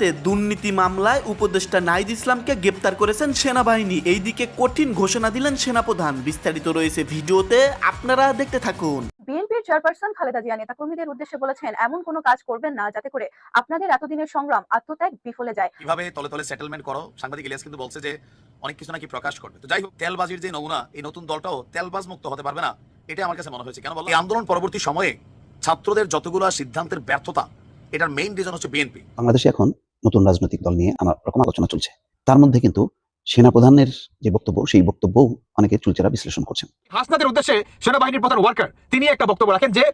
মধ্যরাতে দুর্নীতি মামলায় উপদেষ্টা নাইদ ইসলামকে গ্রেপ্তার করেছেন সেনাবাহিনী। এইদিকে কঠিন ঘোষণা দিলেন সেনাপ্রধান। বিস্তারিত রয়েছে ভিডিওতে আপনারা দেখতে থাকুন। বিএনপির চেয়ারপারসন খালেদা জিয়া নেতাকর্মীদের উদ্দেশ্যে বলেছেন এমন কোনো কাজ করবেন না যাতে করে আপনাদের এতদিনের সংগ্রাম আত্মত্যাগ বিফলে যায়। কীভাবে তলে তলে সেটেলমেন্ট করো? সাংবাদিক ইলিয়াস কিন্তু বলছে যে অনেক কিছু নাকি প্রকাশ করবে। তো যাই হোক তেলবাজির যে নমুনা এই নতুন দলটাও তেলবাজ মুক্ত হতে পারবে না এটা আমার কাছে মনে হয়েছে। কেন বলো? এই আন্দোলন পরবর্তী সময়ে ছাত্রদের যতগুলো সিদ্ধান্তের ব্যর্থতা এটার মেইন রিজন হচ্ছে বিএনপি। বাংলাদেশে এখন নতুন রাজনৈতিক দল নিয়ে আমার রকম আলোচনা চলছে। তার মধ্যে কিন্তু সেনাপ্রধানের যে বক্তব্য, সেই বক্তব্য অনেকে চুলচেরা বিশ্লেষণ করছেন। হাসনাদের উদ্দেশ্যে সেনাবাহিনীর প্রধান ওয়ার্কার, তিনি একটা বক্তব্য রাখেন যে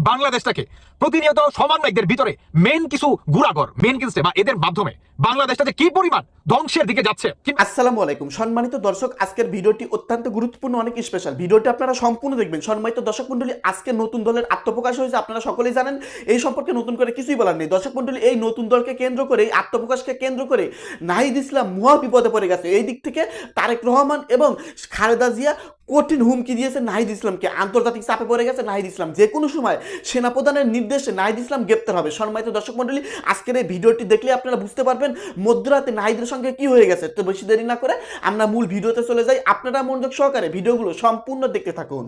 বাংলাদেশটাকে প্রতিনিয়ত সমন্বয়কদের ভিতরে মেন কিছু গুড়াগর মেন কিছু বা এদের মাধ্যমে বাংলাদেশটা যে কি পরিমাণ ধ্বংসের দিকে যাচ্ছে? আসসালামু আলাইকুম। সম্মানিত দর্শক, আজকের ভিডিওটি অত্যন্ত গুরুত্বপূর্ণ, অনেক স্পেশাল ভিডিওটি আপনারা সম্পূর্ণ দেখবেন। সম্মানিত দর্শক মন্ডলী আজকে নতুন দলের আত্মপ্রকাশ হয়েছে, আপনারা সকলেই জানেন। এই সম্পর্কে নতুন করে কিছুই বলার নেই। দর্শক মন্ডলী এই নতুন দলকে কেন্দ্র করে, এই আত্মপ্রকাশকে কেন্দ্র করে নাহিদ ইসলাম মহা বিপদে পড়ে গেছে। এই দিক থেকে তারেক রহমান এবং খালেদা জিয়া কঠিন হুমকি দিয়েছে নাহিদ ইসলামকে। আন্তর্জাতিক চাপে পড়ে গেছে নাহিদ ইসলাম। যে কোনো সময় সেনাপ্রধানের নির্দেশে নাহিদ ইসলাম গ্রেপ্তার হবে। সম্মানিত দর্শক মন্ডলী আজকের এই ভিডিওটি দেখলে আপনারা বুঝতে পারবেন মধ্যরাতে নাহিদের সঙ্গে কি হয়ে গেছে। তো বেশি দেরি না করে আমরা মূল ভিডিওতে চলে যাই। আপনারা মনোযোগ সহকারে ভিডিওগুলো সম্পূর্ণ দেখতে থাকুন।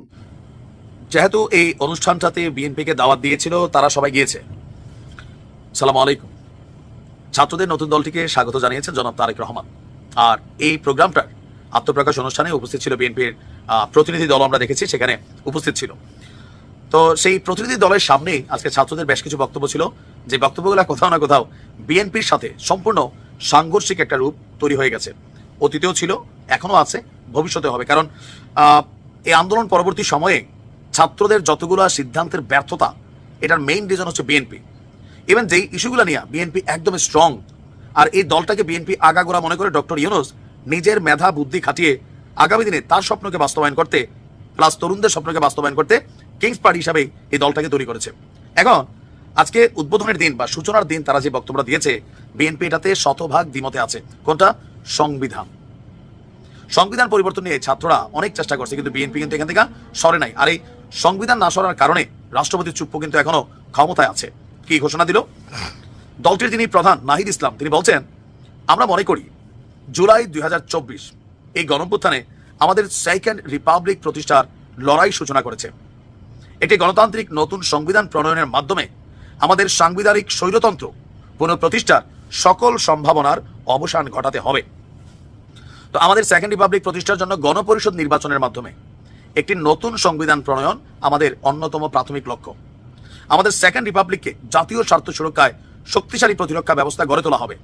যেহেতু এই অনুষ্ঠানটাতে বিএনপিকে দাওয়াত দিয়েছিল, তারা সবাই গিয়েছে। সালাম আলাইকুম। ছাত্রদের নতুন দলটিকে স্বাগত জানিয়েছেন জনাব তারেক রহমান। আর এই প্রোগ্রামটার আত্মপ্রকাশ অনুষ্ঠানে উপস্থিত ছিল বিএনপির প্রতিনিধি দল আমরা দেখেছি, সেখানে উপস্থিত ছিল। তো সেই প্রতিনিধি দলের সামনেই আজকে ছাত্রদের বেশ কিছু বক্তব্য ছিল। যে বক্তব্যগুলো কোথাও না কোথাও বিএনপির সাথে সম্পূর্ণ সাংঘর্ষিক একটা রূপ তৈরি হয়ে গেছে। অতীতেও ছিল, এখনও আছে, ভবিষ্যতে হবে। কারণ এই আন্দোলন পরবর্তী সময়ে ছাত্রদের যতগুলো সিদ্ধান্তের ব্যর্থতা, এটার মেইন রিজন হচ্ছে বিএনপি। ইভেন যেই ইস্যুগুলো নিয়ে বিএনপি একদম স্ট্রং আর এই দলটাকে বিএনপি আগাগোড়া মনে করে ডক্টর ইউনুস নিজের মেধা বুদ্ধি খাটিয়ে আগামী দিনে তার স্বপ্নকে বাস্তবায়ন করতে প্লাস তরুণদের স্বপ্নকে বাস্তবায়ন করতে কিংস পার্টি হিসাবে এই দলটাকে তৈরি করেছে। এখন, আজকে উদ্বোধনের দিন বা সূচনার দিন তারা যে বক্তব্য দিয়েছে বিএনপি এটাতে শতভাগ দ্বিমতে আছে। কোনটা? সংবিধান। সংবিধান পরিবর্তন নিয়ে ছাত্ররা অনেক চেষ্টা করছে, কিন্তু বিএনপি কিন্তু এখান থেকে সরে নাই। আর এই সংবিধান না সরার কারণে রাষ্ট্রপতি চুপ্প কিন্তু এখনও ক্ষমতায় আছে। কি ঘোষণা দিল? দলটির যিনি প্রধান নাহিদ ইসলাম, তিনি বলছেন, আমরা মনে করি জুলাই দুই হাজার চব্বিশ এই গণপ্রত্থানে আমাদের সেকেন্ড রিপাবলিক প্রতিষ্ঠার লড়াই সূচনা করেছে। একটি গণতান্ত্রিক নতুন সংবিধান প্রণয়নের মাধ্যমে আমাদের সাংবিধানিক স্বৈরতন্ত্র, পুনঃপ্রতিষ্ঠার সকল সম্ভাবনার অবসান ঘটাতে হবে। তো আমাদের সেকেন্ড রিপাবলিক প্রতিষ্ঠার জন্য গণপরিষদ নির্বাচনের মাধ্যমে একটি নতুন সংবিধান প্রণয়ন আমাদের অন্যতম প্রাথমিক লক্ষ্য। আমাদের সেকেন্ড রিপাবলিককে জাতীয় স্বার্থ সুরক্ষায় শক্তিশালী প্রতিরক্ষা ব্যবস্থা গড়ে তোলা হবে।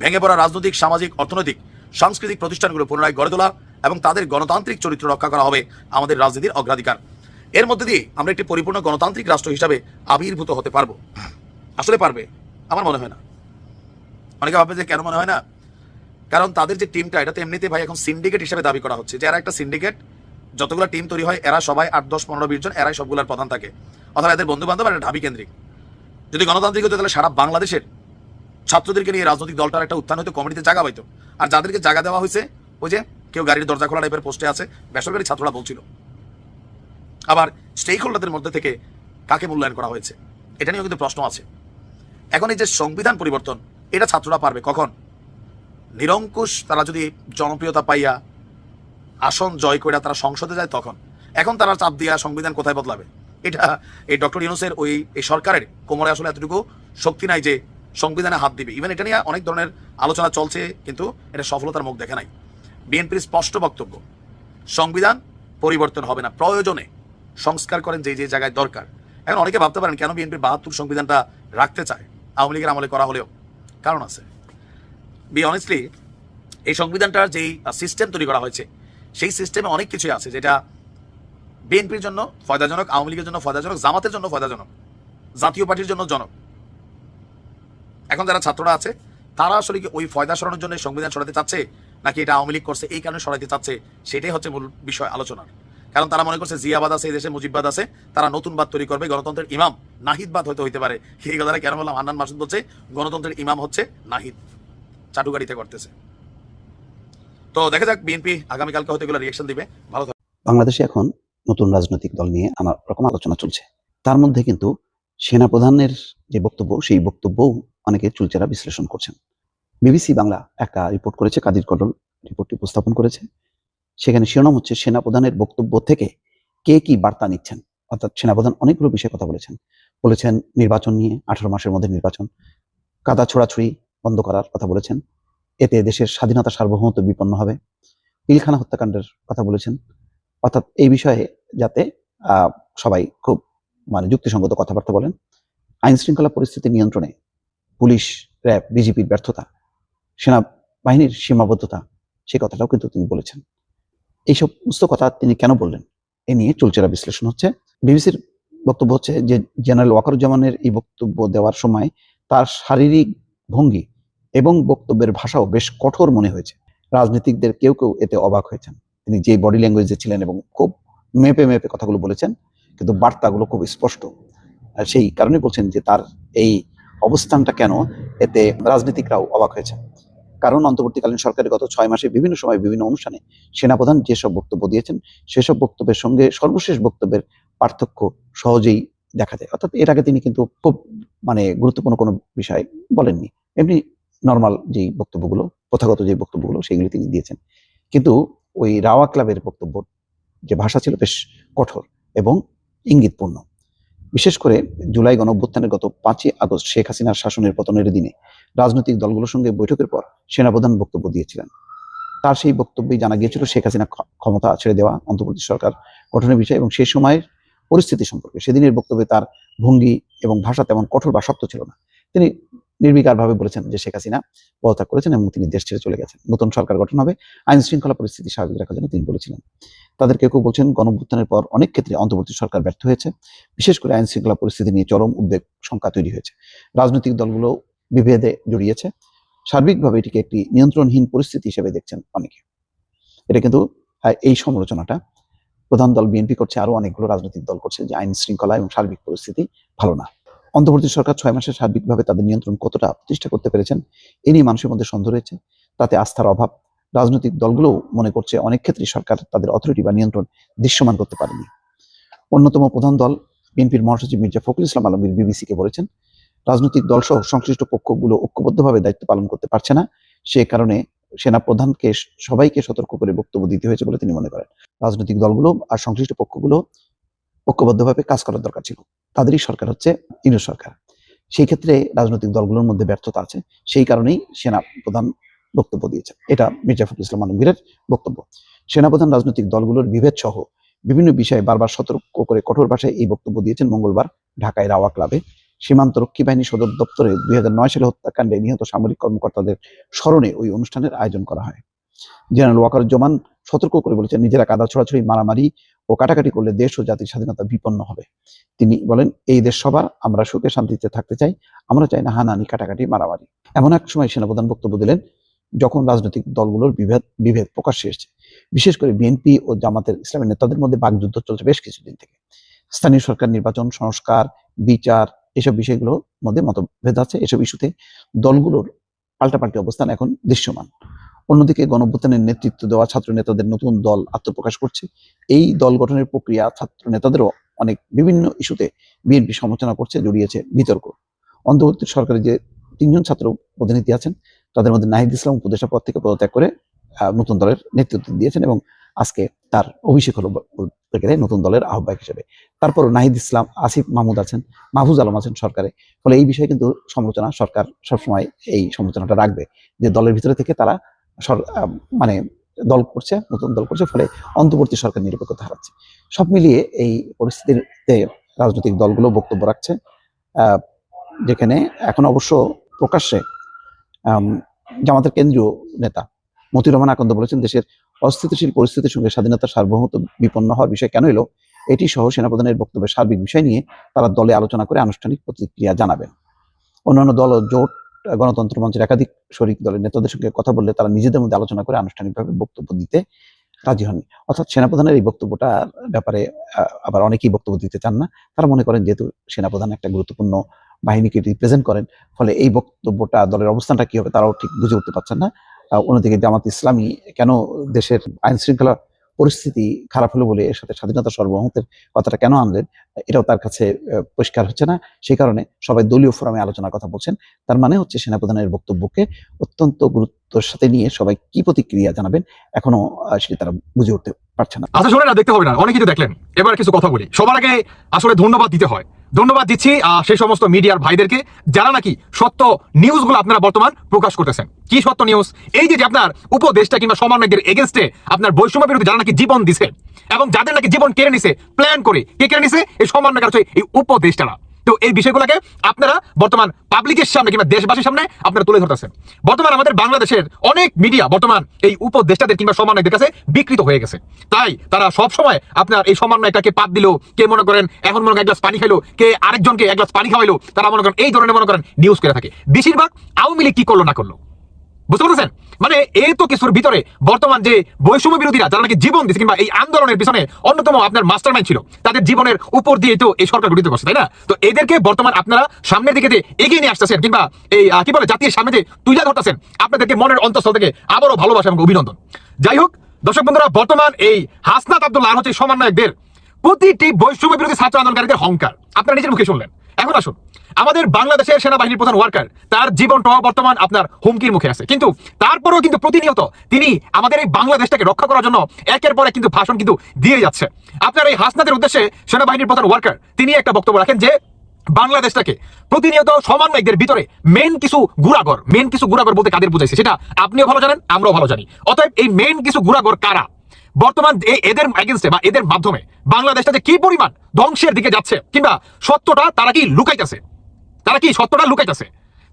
ভেঙে পড়া রাজনৈতিক, সামাজিক, অর্থনৈতিক, সাংস্কৃতিক প্রতিষ্ঠানগুলো পুনরায় গড়ে তোলা এবং তাদের গণতান্ত্রিক চরিত্র রক্ষা করা হবে আমাদের রাজনীতির অগ্রাধিকার। এর মধ্যে দিয়ে আমরা একটি পরিপূর্ণ গণতান্ত্রিক রাষ্ট্র হিসাবে আবির্ভূত হতে পারব। আসলে পারবে, আমার মনে হয় না। অনেকে ভাববে যে কেন মনে হয় না? কারণ তাদের যে টিমটা এটা তো এমনিতে ভাই এখন সিন্ডিকেট হিসেবে দাবি করা হচ্ছে। যে এরা একটা সিন্ডিকেট যতগুলো টিম তৈরি হয়, এরা সবাই আট, দশ, পনেরো, বিশ জন, এরাই সবগুলোর প্রধান থাকে। অথবা এদের বন্ধু বান্ধব একটা ঢাবি কেন্দ্রিক যদি গণতান্ত্রিক হতো তাহলে সারা বাংলাদেশের ছাত্রদেরকে নিয়ে রাজনৈতিক দলটার একটা উত্থান হতো কমিটিতে জায়গা পাইতো। আর যাদেরকে জায়গা দেওয়া হয়েছে ওই যে কেউ গাড়ির দরজা খোলা টাইপের পোস্টে আছে, বেসরকারি ছাত্ররা বলছিল। আবার স্টেক হোল্ডারদের মধ্যে থেকে কাকে মূল্যায়ন করা হয়েছে, এটা নিয়েও কিন্তু প্রশ্ন আছে। এখন এই যে সংবিধান পরিবর্তন, এটা ছাত্ররা পারবে কখন? নিরঙ্কুশ তারা যদি জনপ্রিয়তা পাইয়া আসন জয় করে তারা সংসদে যায় তখন। এখন তারা চাপ দিয়া সংবিধান কোথায় বদলাবে? এটা এই ডক্টর ইউনুসের ওই, এই সরকারের কোমরে আসলে এতটুকু শক্তি নাই যে সংবিধানে হাত দিবে। ইভেন এটা নিয়ে অনেক ধরনের আলোচনা চলছে, কিন্তু এটা সফলতার মুখ দেখে নাই। বিএনপির স্পষ্ট বক্তব্য, সংবিধান পরিবর্তন হবে না, প্রয়োজনে সংস্কার করেন যে যে জায়গায় দরকার। এখন অনেকে ভাবতে পারেন কেন বিএনপির বাহাত্তর সংবিধানটা রাখতে চায়? আওয়ামী লীগের আমলে করা হলেও। কারণ আছে। বি অনেস্টলি এই সংবিধানটার যেই সিস্টেম তৈরি করা হয়েছে, সেই সিস্টেমে অনেক কিছুই আছে যেটা বিএনপির জন্য ফয়দাজনক, আওয়ামী লীগের জন্য ফয়দাজনক, জামাতের জন্য ফয়দাজনক, জাতীয় পার্টির জন্য জনক। এখন যারা ছাত্ররা আছে, তারা আসলে কি ওই ফয়দা সরানোর জন্য সংবিধান সরাতে চাচ্ছে, নাকি এটা আওয়ামী লীগ করছে, এই কারণে সরাতে চাচ্ছে, সেটাই হচ্ছে মূল বিষয় আলোচনার। কারণ তারা মনে করছে জিয়াবাদ আছে, এই দেশে মুজিববাদ আছে, তারা নতুন বাদ তৈরি করবে, গণতন্ত্রের ইমাম নাহিদবাদ হয়তো হইতে পারে। এই কথাটা কেন বললাম? হান্নান মাসুদ বলছে, গণতন্ত্রের ইমাম হচ্ছে নাহিদ। চাটুগাড়িতে করতেছে। তো দেখা যাক, বিএনপি আগামীকালকে হয়তো এগুলো রিয়েকশন দিবে। ভালো। বাংলাদেশে এখন নতুন রাজনৈতিক দল নিয়ে নানা রকম আলোচনা চলছে। তার মধ্যে কিন্তু সেনাপ্রধানের যে বক্তব্য, সেই বক্তব্যও অনেকে চুলচেরা বিশ্লেষণ করছেন। বিবিসি বাংলা একটা রিপোর্ট করেছে, কাদির কডল রিপোর্টটি উপস্থাপন করেছে। সেখানে শিরোনাম হচ্ছে সেনাপ্রধানের বক্তব্য থেকে কে কি বার্তা নিচ্ছেন? অর্থাৎ সেনাপ্রধান অনেকগুলো বিষয়ে কথা বলেছেন। বলেছেন নির্বাচন নিয়ে, আঠারো মাসের মধ্যে নির্বাচন। কাদা ছোড়াছুড়ি বন্ধ করার কথা বলেছেন। এতে দেশের স্বাধীনতা সার্বভৌমত্ব বিপন্ন হবে। পিলখানা হত্যাকাণ্ডের কথা বলেছেন। অর্থাৎ এই বিষয়ে যাতে সবাই খুব মানে যুক্তিসঙ্গত কথাবার্তা বলেন আইন শৃঙ্খলা পরিস্থিতি নিয়ন্ত্রণে পুলিশ, র্যাব বিজেপির ব্যর্থতা, সেনাবাহিনীর সীমাবদ্ধতা, সে কথাটাও কিন্তু তিনি বলেছেন। এই সমস্ত কথা তিনি কেন বললেন? এ নিয়ে চুলচেরা বিশ্লেষণ হচ্ছে। বিবিসির বক্তব্য হচ্ছে যে, জেনারেল ওয়াকারুজ্জামানের এই বক্তব্য দেওয়ার সময় তার শারীরিক ভঙ্গি এবং বক্তব্যের ভাষাও বেশ কঠোর মনে হয়েছে। রাজনীতিকদের কেউ কেউ এতে অবাক হয়েছেন। তিনি যে বডি ল্যাঙ্গুয়েজে ছিলেন এবং খুব মেপে মেপে কথাগুলো বলেছেন, কিন্তু বার্তাগুলো খুব স্পষ্ট। সেই কারণে বলছেন যে, তার এই অবস্থানটা কেন এতে রাজনীতিকরাও অবাক হয়েছে কারণ অন্তর্বর্তীকালীন সরকারের গত ছয় মাসে বিভিন্ন সময় বিভিন্ন অনুষ্ঠানে সেনাপ্রধান যেসব বক্তব্য দিয়েছেন, সেসব বক্তব্যের সঙ্গে সর্বশেষ বক্তব্যের পার্থক্য সহজেই দেখা যায়। অর্থাৎ এর আগে তিনি কিন্তু খুব মানে গুরুত্বপূর্ণ কোনো বিষয় বলেননি। এমনি নর্মাল যেই বক্তব্যগুলো, প্রথাগত যে বক্তব্যগুলো সেগুলি তিনি দিয়েছেন। কিন্তু ওই রাওয়া ক্লাবের বক্তব্য যে ভাষা ছিল বেশ কঠোর এবং ইঙ্গিতপূর্ণ। বিশেষ করে জুলাই গণ অভ্যুত্থানের গত পাঁচই আগস্ট শেখ হাসিনার শাসনের পতনের দিনে রাজনৈতিক দলগুলোর সঙ্গে বৈঠকের পর সেনাপ্রধান বক্তব্য দিয়েছিলেন। তার সেই বক্তব্যেই জানা গিয়েছিল শেখ হাসিনা ক্ষমতা ছেড়ে দেওয়া অন্তর্বর্তী সরকার গঠনের বিষয় এবং সেই সময়ের পরিস্থিতি সম্পর্কে। সেদিনের বক্তব্যে তার ভঙ্গি এবং ভাষা তেমন কঠোর বা শক্ত ছিল না। তিনি নির্বিকারভাবে বলেছেন যে শেখ হাসিনা পদত্যাগ করেছেন এবং তিনি দেশ ছেড়ে চলে গেছেন। নতুন সরকার গঠন হবে আইন শৃঙ্খলা পরিস্থিতি স্বাভাবিক রাখার জন্য তিনি বলেছিলেন। তাদের কেউ কেউ বলছেন গণভ্যুত্থানের পর অনেক ক্ষেত্রে অন্তর্বর্তী সরকার ব্যর্থ হয়েছে, বিশেষ করে আইন শৃঙ্খলা পরিস্থিতি নিয়ে চরম উদ্বেগ সংখ্যা তৈরি হয়েছে। রাজনৈতিক দলগুলো বিভেদে জড়িয়েছে, সার্বিকভাবে এটিকে একটি নিয়ন্ত্রণহীন পরিস্থিতি হিসেবে দেখছেন অনেকে। এটা কিন্তু এই সমালোচনাটা প্রধান দল বিএনপি করছে আরও অনেকগুলো রাজনৈতিক দল করছে যে আইন শৃঙ্খলা এবং সার্বিক পরিস্থিতি ভালো না। অন্তর্বর্তী সরকার ছয় মাসে সার্বিকভাবে তাদের নিয়ন্ত্রণ কতটা প্রতিষ্ঠা করতে পেরেছেন, এ নিয়ে মানুষের মধ্যে সন্দেহ রয়েছে। তাতে আস্থার অভাব, রাজনৈতিক দলগুলো মনে করছে অনেক ক্ষেত্রে সরকার তাদের অথরিটি বা নিয়ন্ত্রণ দৃশ্যমান করতে পারেনি। অন্যতম প্রধান দল বিএনপির মহাসচিব মির্জা ফখরুল ইসলাম আলমগীর বিবিসিকে বলেছেন, রাজনৈতিক দল সহ সংশ্লিষ্ট পক্ষগুলো ঐক্যবদ্ধভাবে দায়িত্ব পালন করতে পারছে না। সে কারণে সেনা প্রধানকে সবাইকে সতর্ক করে বক্তব্য দিতে হয়েছে বলে তিনি মনে করেন। রাজনৈতিক দলগুলো আর সংশ্লিষ্ট পক্ষগুলো ঐক্যবদ্ধভাবে কাজ করার দরকার ছিল। তাদেরই সরকার হচ্ছে ইনু সরকার। সেই ক্ষেত্রে রাজনৈতিক দলগুলোর মধ্যে ব্যর্থতা আছে, সেই কারণেই সেনা প্রধান বক্তব্য দিয়েছেন। এটা মির্জা ফখরুল ইসলাম আলমগীরের বক্তব্য। সেনাপ্রধান রাজনৈতিক দলগুলোর বিভেদ সহ বিভিন্ন বিষয়ে বারবার সতর্ক করে কঠোর ভাষায় এই বক্তব্য দিয়েছেন মঙ্গলবার ঢাকায় রাওয়া ক্লাবে। সীমান্ত রক্ষী বাহিনী সদর দপ্তরে দুই হাজার নয় সালে হত্যাকাণ্ডে নিহত সামরিক কর্মকর্তাদের স্মরণে ওই অনুষ্ঠানের আয়োজন করা হয়। জেনারেল ওয়াকার জমান সতর্ক করে বলেছেন, নিজেরা কাদা ছড়াছড়ি, মারামারি ও কাটাকাটি করলে দেশ ও জাতির স্বাধীনতা বিপন্ন হবে। তিনি বলেন, এই দেশ সবার, আমরা সুখে শান্তিতে থাকতে চাই, আমরা চাই না হানানি কাটাকাটি, মারামারি। এমন এক সময় সেনাপ্রধান বক্তব্য দিলেন, যখন রাজনৈতিক দলগুলোর বিভেদ বিভেদ প্রকাশ্যে এসেছে। বিশেষ করে বিএনপি ও জামাতের ইসলামী নেতাদের মধ্যে বাকযুদ্ধ চলছে বেশ কিছুদিন থেকে। স্থানীয় সরকার, নির্বাচন, সংস্কার, বিচার, এসব বিষয়গুলোর মধ্যে মতভেদ আছে। এসব ইস্যুতে দলগুলোর পাল্টাপাল্টি অবস্থান এখন দৃশ্যমান। অন্যদিকে গণভ্যুত্থানের নেতৃত্ব দেওয়া ছাত্র নেতাদের নতুন দল আত্মপ্রকাশ করছে। এই দল গঠনের প্রক্রিয়া ছাত্র নেতাদেরও অনেক বিভিন্ন ইস্যুতে বিএনপি সমালোচনা করছে, জড়িয়েছে বিতর্ক। অন্তর্বর্তী সরকারের যে তিনজন ছাত্র প্রতিনিধি আছেন, তাদের মধ্যে নাহিদ ইসলাম উপদেষ্টা পদ থেকে পদত্যাগ করে নতুন দলের নেতৃত্ব দিয়েছেন এবং আজকে তার অভিষেক হলো নতুন দলের আহ্বায়ক হিসেবে। তারপরও নাহিদ ইসলাম, আসিফ মাহমুদ আছেন, মাহফুজ আলম আছেন সরকারে। ফলে এই বিষয়ে কিন্তু সমালোচনা সরকার সবসময় এই সমালোচনাটা রাখবে যে দলের ভিতরে থেকে তারা মানে দল করছে, নতুন দল করছে, ফলে অন্তর্বর্তী সরকার নিরপেক্ষতা হারাচ্ছে। সব মিলিয়ে এই পরিস্থিতিতে রাজনৈতিক দলগুলো বক্তব্য রাখছে যেখানে এখন অবশ্য প্রকাশ্যে জামাতের কেন্দ্রীয় নেতা মতি রহমান আকন্দ বলেছেন, দেশের অস্থিতিশীল পরিস্থিতির সঙ্গে স্বাধীনতার সার্বভৌমত্ব বিপন্ন হওয়ার বিষয় কেন এলো, এটি সহ সেনাপ্রধানের বক্তব্যের সার্বিক বিষয় নিয়ে তারা দলে আলোচনা করে আনুষ্ঠানিক প্রতিক্রিয়া জানাবেন। অন্যান্য দল জোট গণতন্ত্র মঞ্চের একাধিক শরিক দলের নেতাদের সঙ্গে কথা বললে তারা নিজেদের মধ্যে আলোচনা করে আনুষ্ঠানিকভাবে বক্তব্য দিতে রাজি হননি। অর্থাৎ সেনাপ্রধানের এই বক্তব্যটার ব্যাপারে আবার অনেকেই বক্তব্য দিতে চান না। তারা মনে করেন যেহেতু সেনাপ্রধান একটা গুরুত্বপূর্ণ বাহিনীকে রিপ্রেজেন্ট করেন, ফলে এই বক্তব্যটা দলের অবস্থানটা কি হবে তারাও ঠিক বুঝে উঠতে পারছেন না। অন্যদিকে জামাত ইসলামী কেন দেশের আইন শৃঙ্খলা পরিস্থিতি খারাপ হলো বলে এর সাথে স্বাধীনতা সর্বমতের কথাটা কেন আনলেন, এটাও তার কাছে পরিষ্কার হচ্ছে না। সেই কারণে সবাই দলীয় ফোরামে আলোচনার কথা বলছেন। তার মানে হচ্ছে সেনাপ্রধানের বক্তব্যকে অত্যন্ত গুরুত্বের সাথে নিয়ে সবাই কি প্রতিক্রিয়া জানাবেন, এখনও সেটি তারা বুঝে উঠতে পারছে না। আচ্ছা শোনেন দেখতে হবে না। অনেক কিছু দেখলেন। এবার কিছু কথা বলি। সবার আগে আসলে ধন্যবাদ দিতে হয়। ধন্যবাদ দিচ্ছি সেই সমস্ত মিডিয়ার ভাইদেরকে, যারা নাকি সত্য নিউজগুলো আপনারা বর্তমান প্রকাশ করতেছেন। কি সত্য নিউজ? এই যে আপনার উপদেশটা কিংবা সমানের এগেনস্টে আপনার বৈষম্য বিরুদ্ধে যারা নাকি জীবন দিছে, এবং যাদের নাকি জীবন কেড়ে নিছে প্ল্যান করে কে কেড়ে নিছে? এই সমন্বয়কার এই উপদেশটারা তো এই বিষয়গুলোকে আপনারা বর্তমান পাবলিকের সামনে কিংবা দেশবাসীর সামনে আপনারা তুলে ধরতেছেন। বর্তমান আমাদের বাংলাদেশের অনেক মিডিয়া বর্তমান এই উপদেষ্টাদের কিংবা সমন্বয়কদের কাছে বিকৃত হয়ে গেছে। তাই তারা সব সময় আপনার এই সমন্বয়টাকে পাত দিল, কে মনে করেন এখন মনে করেন এক গ্লাস পানি খাইলো, কে আরেকজনকে এক গ্লাস পানি খাওয়াইলো, তারা মনে করেন এই ধরনের মনে করেন নিউজ করে থাকে। বেশিরভাগ আওয়ামী লীগ কি করল না করল? বুঝতে পারছেন মানে এই তো কিছুর ভিতরে বর্তমান যে বৈষম্য বিরোধীরা, যারা নাকি জীবন দিচ্ছে কিংবা এই আন্দোলনের পিছনে অন্যতম আপনার মাস্টার ছিল, তাদের জীবনের উপর দিয়ে তো এই সরকার গঠিত করছে, তাই না? তো এদেরকে বর্তমান আপনারা সামনের দিকে এগিয়ে নিয়ে আসতেছেন কিংবা এই কি বলে, জাতির সামনে যে তুলে ধরতেছেন, আপনাদেরকে মনের অন্তঃস্থল থেকে আবারও ভালোবাসা এবং অভিনন্দন। যাই হোক, দর্শক বন্ধুরা, বর্তমান এই হাসনাত আব্দুল্লাহ হচ্ছে সমন্বয়কদের প্রতিটি বৈষম্য বিরোধী ছাত্র আন্দোলনকারীদের হংকার। আপনারা নিজের মুখে শুনলেন। এখন আসুন। আমাদের বাংলাদেশের সেনাবাহিনীর প্রধান ওয়ার্কার, তার জীবনটাও বর্তমান আপনার হুমকির মুখে আছে। কিন্তু তারপরেও কিন্তু প্রতিনিয়ত তিনি আমাদের এই বাংলাদেশটাকে রক্ষা করার জন্য একের পর কিন্তু ভাষণ কিন্তু দিয়ে যাচ্ছে। আপনার এই হাসনাদের উদ্দেশ্যে সেনাবাহিনীর প্রধান ওয়ার্কার, তিনি একটা বক্তব্য রাখেন যে, বাংলাদেশটাকে প্রতিনিয়ত সমন্বয়কদের ভিতরে মেন কিছু গুড়াগর মেন কিছু গুড়াগর বলতে কাদের বুঝাইছে সেটা আপনিও ভালো জানেন, আমরাও ভালো জানি। অতএব এই মেন কিছু গুড়াগর কারা? বর্তমান এদের এগেনস্টে বা এদের মাধ্যমে বাংলাদেশটা যে কি পরিমাণ ধ্বংসের দিকে যাচ্ছে? কিংবা সত্যটা তারা কি লুকাইতেছে? তারা কি সত্যটা লুকাইতেছে?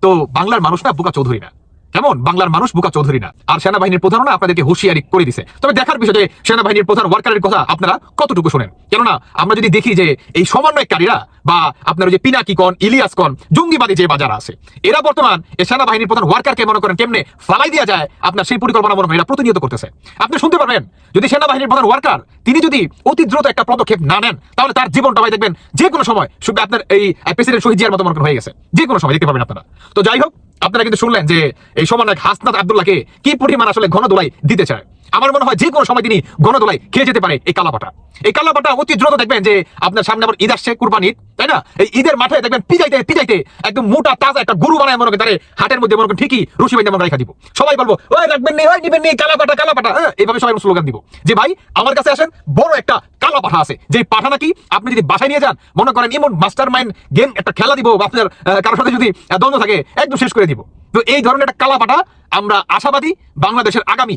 তো বাংলার মানুষ না বুকা চৌধুরী না। কেমন বাংলার মানুষ বুকা চৌধুরী না। আর সেনাবাহিনীর প্রধানও না আপনাদেরকে হুঁশিয়ারি করে দিছে। তবে দেখার বিষয় যে সেনাবাহিনীর প্রধান ওয়ার্কারের কথা আপনারা কতটুকু শোনেন? কেননা আমরা যদি দেখি যে এই সমন্বয়কারীরা বা আপনার যে পিনাকি কন, ইলিয়াস কন, জঙ্গিবাদী যে বাজার আছে, এরা বর্তমান এই সেনাবাহিনীর প্রধান ওয়ার্কারকে মনে করেন কেমনে ফালাই দেওয়া যায়, আপনার সেই পরিকল্পনা মনে এরা প্রতিনিয়ত করতেছে। আপনি শুনতে পারবেন, যদি সেনাবাহিনীর প্রধান ওয়ার্কার, তিনি যদি অতি দ্রুত একটা পদক্ষেপ না নেন, তাহলে তার জীবনটা ভাই দেখবেন যে কোনো সময়, শুধু আপনার এই প্রেসিডেন্ট শহীদ জিয়ার মতো মনে হয়ে গেছে। যে কোনো সময়, দেখতে পাবেন আপনারা। তো যাই হোক আপনারা কিন্তু শুনলেন যে এই সমানায়ক হাসনাত আব্দুল্লাহকে কি পরিমাণ আসলে ঘন দোলাই দিতে চায়। আমার মনে হয় যে কোনো সময় তিনি গণদোলাই খেয়ে যেতে পারে এই কালাপাটা। এই কালাপাটা অতি দ্রুত দেখবেন যে আপনার সামনে আবার ঈদ আসছে, কুরবান ঈদ, তাই না? এই ঈদের মাঠে দেখবেন পিজাইতে পিজাইতে একদম মোটা, তাজা একটা গরু বানায় মনে করেন হাটের মধ্যে মনে ঠিকই রশি বাইন্দা মনে রেখা দিব। সবাই বলব, ওই রাখবেন নেই ওই নিবেন নেই কালাপাটা কালাপাটা। হ্যাঁ এইভাবে সবাই স্লোগান দিব। যে ভাই, আমার কাছে আসেন বড় একটা কালা পাঠা আছে যে পাঠা নাকি আপনি যদি বাসায় নিয়ে যান, মনে করেন এমন মাস্টার মাইন্ড গেম একটা খেলা দিব আপনার কারোর সাথে যদি দ্বন্দ্ব থাকে, একদম শেষ করে দিব। তো এই ধরনের একটা কালা পাঠা আমরা আশাবাদী বাংলাদেশের আগামী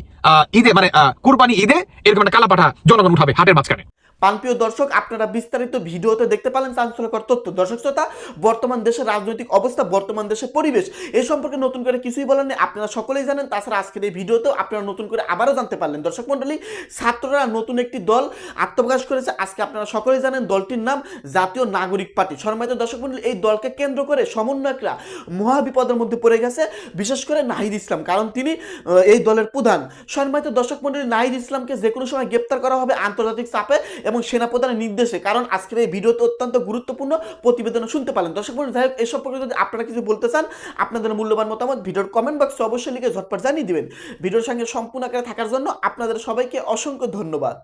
ঈদে মানে কুরবানি ঈদে এরকম একটা কালা পাঠা জনগণ উঠাবে হাটের মাঝখানে। পানপ্রিয় দর্শক, আপনারা বিস্তারিত ভিডিওতে দেখতে পারেন চাঞ্চল্যকর তথ্য। দর্শক শ্রোতা, বর্তমান দেশের রাজনৈতিক অবস্থা, বর্তমান দেশের পরিবেশ এই সম্পর্কে নতুন করে কিছুই বলেন আপনারা সকলেই জানেন, তাছাড়া আজকের এই ভিডিওতেও আপনারা নতুন করে আবারও জানতে পারলেন। দর্শক মণ্ডলী, ছাত্ররা নতুন একটি দল আত্মপ্রকাশ করেছে। আজকে আপনারা সকলেই জানেন দলটির নাম জাতীয় নাগরিক পার্টি। সম্মানিত দর্শক মণ্ডলী, এই দলকে কেন্দ্র করে সমন্বয়করা মহাবিপদের মধ্যে পড়ে গেছে, বিশেষ করে নাহিদ ইসলাম, কারণ তিনি এই দলের প্রধান। সম্মানিত দর্শক মণ্ডলী, নাহিদ ইসলামকে যে কোনো সময় গ্রেপ্তার করা হবে আন্তর্জাতিক চাপে এবং সেনাপ্রধানের নির্দেশে, কারণ আজকের এই ভিডিওতে অত্যন্ত গুরুত্বপূর্ণ প্রতিবেদন শুনতে পারেন দর্শক বন্ধু যাই হোক সম্পর্কে যদি আপনারা কিছু বলতে চান, আপনাদের মূল্যবান মতামত ভিডিওর কমেন্ট বক্সে অবশ্যই লিখে ঝটপট জানিয়ে দিবেন। ভিডিওর সঙ্গে সম্পূর্ণ আকারে থাকার জন্য আপনাদের সবাইকে অসংখ্য ধন্যবাদ।